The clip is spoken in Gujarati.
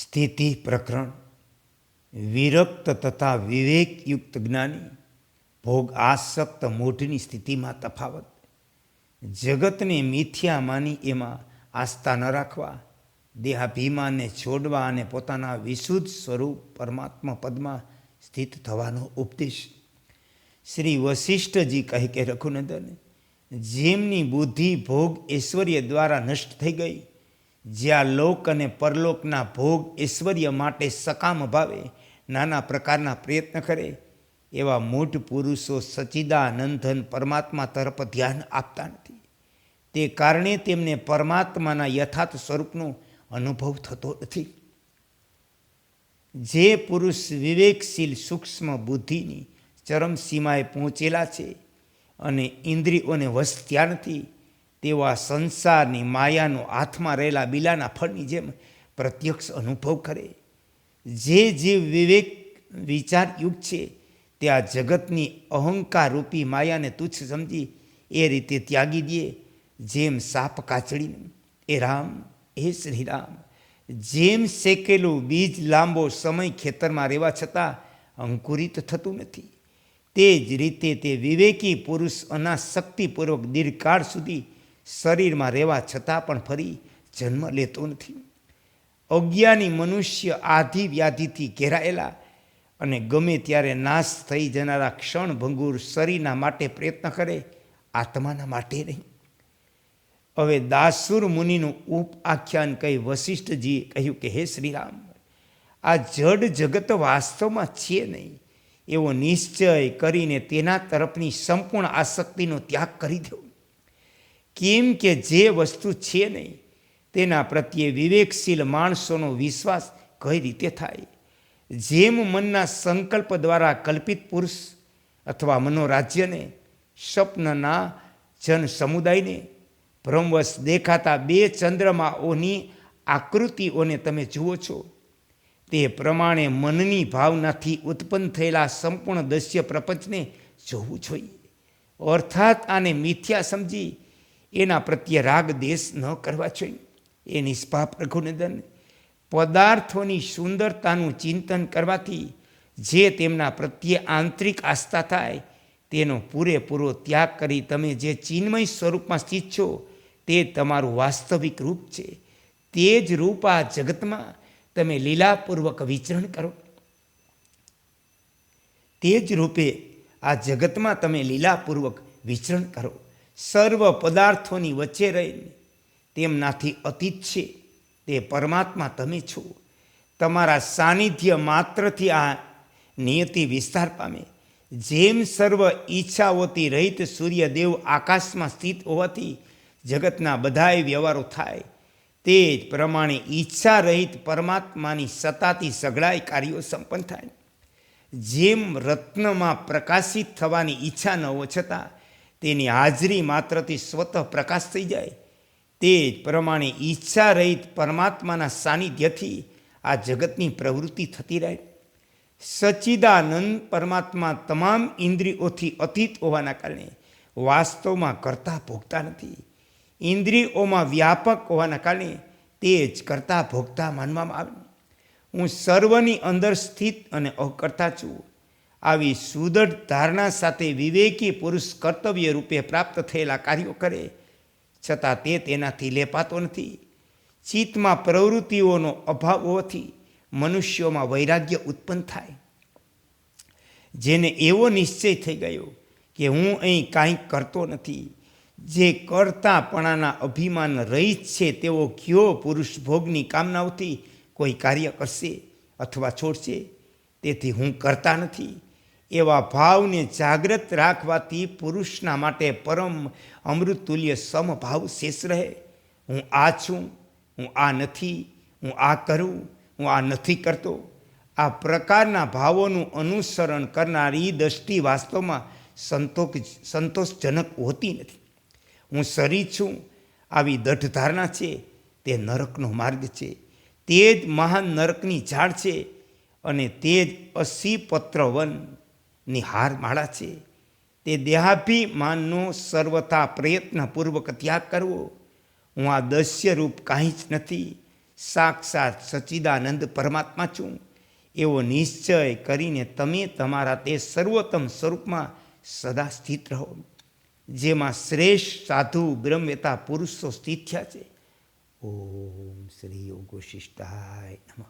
સ્થિતિ પ્રકરણ, વિરક્ત તથા વિવેકયુક્ત જ્ઞાની, ભોગ આસક્ત મૂઢની સ્થિતિમાં તફાવત. જગતને મિથ્યા માની એમાં આસ્થા ન રાખવા, દેહાભિમાનને છોડવા અને પોતાના વિશુદ્ધ સ્વરૂપ પરમાત્મા પદમાં સ્થિત થવાનો ઉપદેશ. શ્રી વશિષ્ઠજી કહે કે, રઘુનંદન, જેમની બુદ્ધિ ભોગ ઐશ્વર્ય દ્વારા નષ્ટ થઈ ગઈ જ્યાં લોક અને પરલોકના ભોગ ઐશ્વર્ય માટે સકામ ભાવે, નાના પ્રકારના પ્રયત્ન કરે, એવા મૂઢ પુરુષો સચિદાનંદન પરમાત્મા તરફ ધ્યાન આપતા નથી. તે કારણે તેમને પરમાત્માના યથાર્થ સ્વરૂપનો અનુભવ થતો નથી. જે પુરુષ વિવેકશીલ સૂક્ષ્મ બુદ્ધિની ચરમસીમાએ પહોંચેલા છે અને ઇન્દ્રિયોને વશ નથી તેવા સંસારની માયાનો હાથમાં રહેલા બિલાના ફળની જેમ પ્રત્યક્ષ અનુભવ કરે. જે જે વિવેક વિચારયુક્ત છે, તે આ જગતની અહંકાર રૂપી માયાને તુચ્છ સમજી એ રીતે ત્યાગી દે, જેમ સાપ કાચડીને. એ રામ, એ શ્રી રામ જેમ શેકેલું બીજ લાંબો સમય ખેતરમાં રહેવા છતાં અંકુરિત થતું નથી, તે જ રીતે તે વિવેકી પુરુષ અનાશક્તિપૂર્વક દીર્ઘકાળ સુધી શરીરમાં રહેવા છતાં પણ ફરી જન્મ લેતો નથી. અજ્ઞાની મનુષ્ય આધિ વ્યાધિથી ઘેરાયેલા અને ગમે ત્યારે નાશ થઈ જનારા ક્ષણભંગુર શરીરના માટે પ્રયત્ન કરે, આત્માના માટે નહીં. હવે દાસુર મુનિનું ઉપ આખ્યાન કહી વશિષ્ઠજીએ કહ્યું કે, હે શ્રીરામ, આ જડ જગત વાસ્તવમાં છે નહીં. એવો નિશ્ચય કરીને તેના તરફની સંપૂર્ણ આસક્તિનો ત્યાગ કરી દો. કેમ કે જે વસ્તુ છે નહીં, તેના પ્રત્યે વિવેકશીલ માણસોનો વિશ્વાસ કઈ રીતે થાય? જેમ મનના સંકલ્પ દ્વારા કલ્પિત પુરુષ અથવા મનોરાજ્યને, સ્વપ્નના જન સમુદાયને ભ્રમવશ દેખાતા બે ચંદ્રમાઓની આકૃતિઓને તમે જુઓ છો, તે પ્રમાણે મનની ભાવનાથી ઉત્પન્ન થયેલા સંપૂર્ણ દસ્ય પ્રપંચને જોવું જોઈએ. અર્થાત આને મિથ્યા સમજી એના પ્રત્યે રાગ દેશ ન કરવા જોઈએ. એ નિષ્પાપ રઘુનંદન પદાર્થોની સુંદરતાનું ચિંતન કરવાથી જે તેમના પ્રત્યે આંતરિક આસ્થા થાય, તેનો પૂરેપૂરો ત્યાગ કરી તમે જે ચિન્મય સ્વરૂપમાં સ્થિત છો, તે તમારું વાસ્તવિક રૂપ છે. તે જ રૂપ આ જગતમાં તમે લીલાપૂર્વક વિચરણ કરો. તે જ રૂપે આ જગતમાં તમે લીલાપૂર્વક વિચરણ કરો. સર્વ પદાર્થોની વચ્ચે રહીને. તેમનાથી અતીત છે. તે પરમાત્મા તમે છો. તમારા સાનિધ્ય માત્રથી આ નિયતિ વિસ્તાર પામે. જેમ સર્વ ઈચ્છાઓથી રહિત સૂર્યદેવ આકાશમાં સ્થિત હોવાથી જગતના બધાય વ્યવહારો થાય. તે જ પ્રમાણે ઈચ્છા રહિત પરમાત્માની સત્તાથી સઘળાય કાર્યો સંપન્ન થાય. જેમ રત્નમાં પ્રકાશિત થવાની ઈચ્છા ન હોવા છતાં તેની હાજરી માત્રથી સ્વતઃ પ્રકાશ થઈ જાય. તે જ પ્રમાણે ઈચ્છા રહિત પરમાત્માના સાનિધ્યથી આ જગતની પ્રવૃત્તિ થતી રહે. સચ્ચિદાનંદ પરમાત્મા તમામ ઇન્દ્રિયોથી અતીત હોવાના કારણે વાસ્તવમાં કરતા ભોગતા નથી. ઇન્દ્રિયોમાં વ્યાપક હોવાના કારણે તે જ કરતા ભોગતા માનવામાં આવે. હું સર્વની અંદર સ્થિત અને અકર્તા છું. આવી સુદૃઢ ધારણા સાથે વિવેકી પુરુષ કર્તવ્ય રૂપે પ્રાપ્ત થયેલા કાર્યો કરે. છતાં તે તેનાથી લેપાતો નથી. ચિત્તમાં પ્રવૃત્તિઓનો અભાવ હોવાથી મનુષ્યોમાં વૈરાગ્ય ઉત્પન્ન થાય. જેને એવો નિશ્ચય થઈ ગયો કે હું અહીં કાંઈ કરતો નથી. જે કરતાપણાના અભિમાન રહિત છે તેવો કયો પુરુષ ભોગની કામનાઓથી કોઈ કાર્ય કરશે અથવા છોડશે? તેથી હું કરતા નથી. એવા ભાવને જાગ્રત રાખવાથી પુરુષના માટે પરમ અમૃતુલ્ય સમભાવ શેષ રહે. હું આ છું, હું આ નથી, હું આ કરું, હું આ નથી કરતો. આ પ્રકારના ભાવોનું અનુસરણ કરનારી દ્રષ્ટિ વાસ્તવમાં સંતોષ સંતોષજનક હોતી નથી. હું શરીર છું, આવી દઢ ધારણા છે, તે નરકનો માર્ગ છે, તે જ મહાન નરકની ઝાડ છે અને તે જ અસી પત્ર વનની હાર માળા છે. તે દેહાભિમાનનો સર્વથા પ્રયત્નપૂર્વક ત્યાગ કરવો. હું આ દસ્યરૂપ કાંઈ જ નથી. સાક્ષાત સચ્ચિદાનંદ પરમાત્મા છું. એવો નિશ્ચય કરીને તમે તમારા તે સર્વોત્તમ સ્વરૂપમાં સદા સ્થિત રહો. જેમાં શ્રેષ્ઠ સાધુ બ્રહ્મવેતા પુરુષો સ્થિત થયા છે. ઓમ શ્રી યોગો શિષ્ટાય નમઃ.